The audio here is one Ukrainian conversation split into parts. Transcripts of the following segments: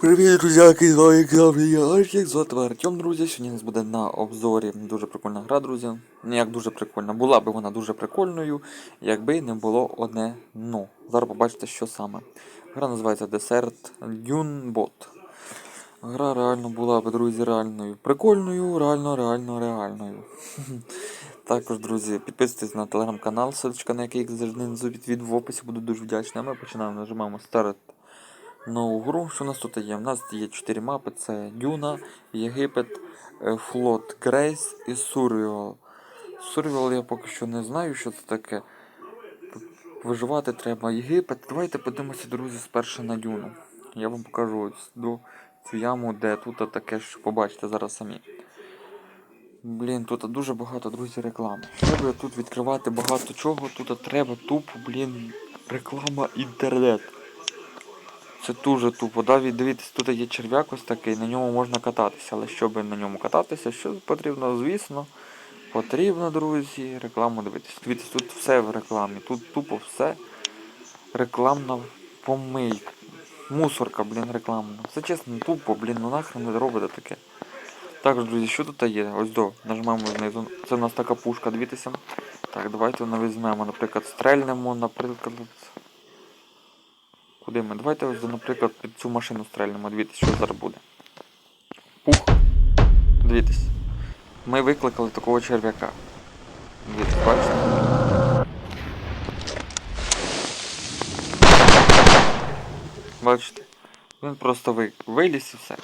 Привіт, друзяки, з вами я Арчик, звати Артем, друзі. Сьогодні у нас буде на обзорі дуже прикольна гра, друзі. Не як дуже прикольна. Була б вона дуже прикольною, якби не було одне но. Зараз побачите, що саме. Гра називається Dune Bot. Гра реально була б, друзі, реальною. Прикольною, реально, реально, реальною. Також, друзі, підписуйтесь на телеграм-канал, ссылочка на який завжди внизу під в описі, буду дуже вдячний. А ми починаємо, нажимаємо старт нову гру. Що у нас тут є? У нас є 4 мапи: це Дюна, Єгипет, е, Флот Грейс і Сурвіал. Сурвіал я поки що не знаю, що це таке. Виживати треба Єгипет. Давайте подивимося, друзі, спершу на Дюну. Я вам покажу цю яму, де тут таке, що побачите зараз самі. Блін, тут дуже багато, друзі, реклами. Щоб тут відкривати багато чого, тут треба тупо, блін, реклама інтернет. Це дуже тупо. Да? Дивіться, тут є черв'як ось такий, на ньому можна кататися. Але щоб на ньому кататися, що потрібно, звісно, потрібно, друзі, рекламу дивитися. Дивіться, тут все в рекламі. Тут тупо все рекламна помийка. Мусорка, блін, рекламна. Це чесно, тупо, блін, ну нахрен ви робите таке. Також, друзі, що тут є? Ось до, нажмемо знизу. Це у нас така пушка, дивіться. Так, давайте вона візьмемо, наприклад, стрельнемо, наприклад. Куди ми? Давайте ось, наприклад, під цю машину стрельнемо. Дивіться, що зараз буде. Пух. Дивіться. Ми викликали такого черв'яка. Дивіться, бачите? Бачите? Він просто ви... виліз і все.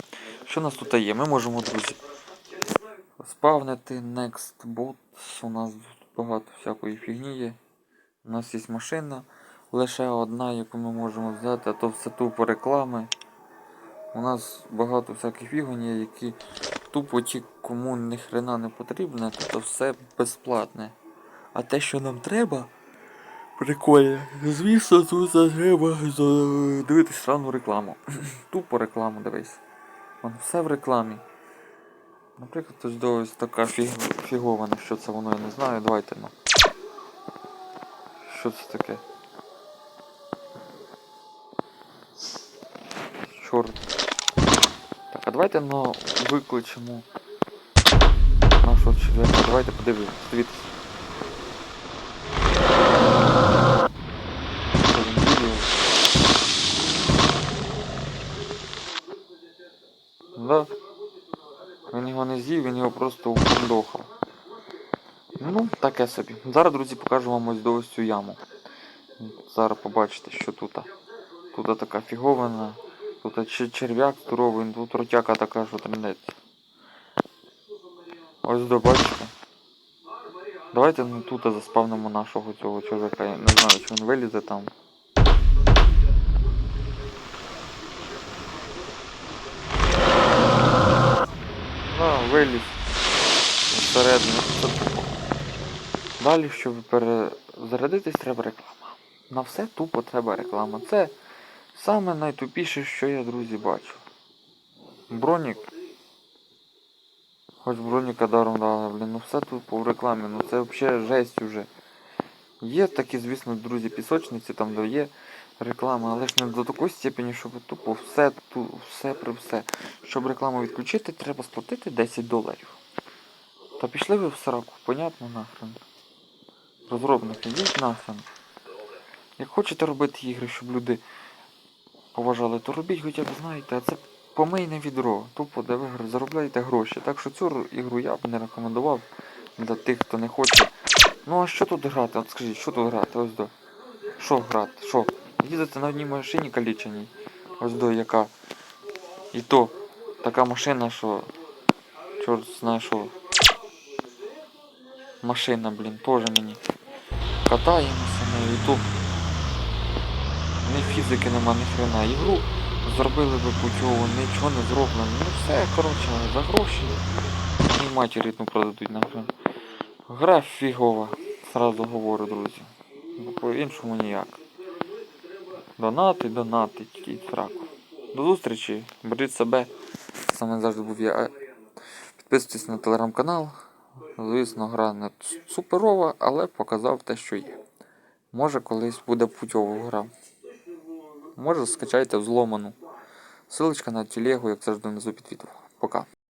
Що у нас тут є? Ми можемо, друзі, спавнити Next Bots. У нас тут багато всякої фігні є. У нас є машина лише одна, яку ми можемо взяти, а то все тупо реклами. У нас багато всяких є, які тупо ті, кому ні хрена не потрібне, то, то все безплатне. А те, що нам треба, прикольно. Звісно, тут треба дивитись срану рекламу. Тупо рекламу дивись. Вон, все в рекламі. Наприклад, ось до така фіг... фігована, що це воно, я не знаю. Давайте ну. Що це таке? Чорт. Так, а давайте ну, викличемо нашого члена. Давайте подивимось. Дивіться. Да. Він його не з'їв, він його просто упандохав. Ну, таке собі. Зараз, друзі, покажу вам ось до цю яму. Зараз побачите, що тут. Тут така фігована. Тут чер- черв'як здоровий, тут ротяка така, що трендеться. Ось до. Давайте ну, тут заспавнимо нашого цього чоловіка. Я не знаю, чи він вилізе там. Да, виліз. Всередину. Далі, щоб перезарядитись, треба реклама. На все тупо треба реклама. Це саме найтупіше, що я, друзі, бачу. Бронік. Хоч броніка даром дали, блін, ну все тупо в рекламі, ну це взагалі жесть уже. Є такі, звісно, друзі, пісочниці, там де є реклама, але ж не до такої степені, щоб тупо все, ту, все при все. Щоб рекламу відключити, треба сплатити 10 доларів. Та пішли ви в сраку, понятно нахрен. Розробники, йдіть нахрен. Як хочете робити ігри, щоб люди поважали, то робіть хоча б знаєте, це помийне відро. Тупо де ви заробляєте гроші. Так що цю ігру я б не рекомендував для тих, хто не хоче. Ну а що тут грати? От скажіть, що тут грати? Ось до. Що грати? Що? Їздити на одній машині каліченій. Ось до яка. І то така машина, що. Чорт знає що. Машина, блін, теж мені. Катаємося на ютуб. Ні фізики нема, ні хрена. Ігру зробили би путьово, нічого не зроблено. Ну все, коротше, за гроші. Ні матері ну продадуть нахрен. Гра фігова, сразу говорю, друзі. По-іншому ніяк. Донати, донати, тільки сраку. До зустрічі, беріть себе. Саме завжди був я. Підписуйтесь на телеграм-канал. Звісно, гра не суперова, але показав те, що є. Може колись буде путьова гра. Може скачайте взломану. Ссылочка на телегу, як завжди, внизу під відео. Пока.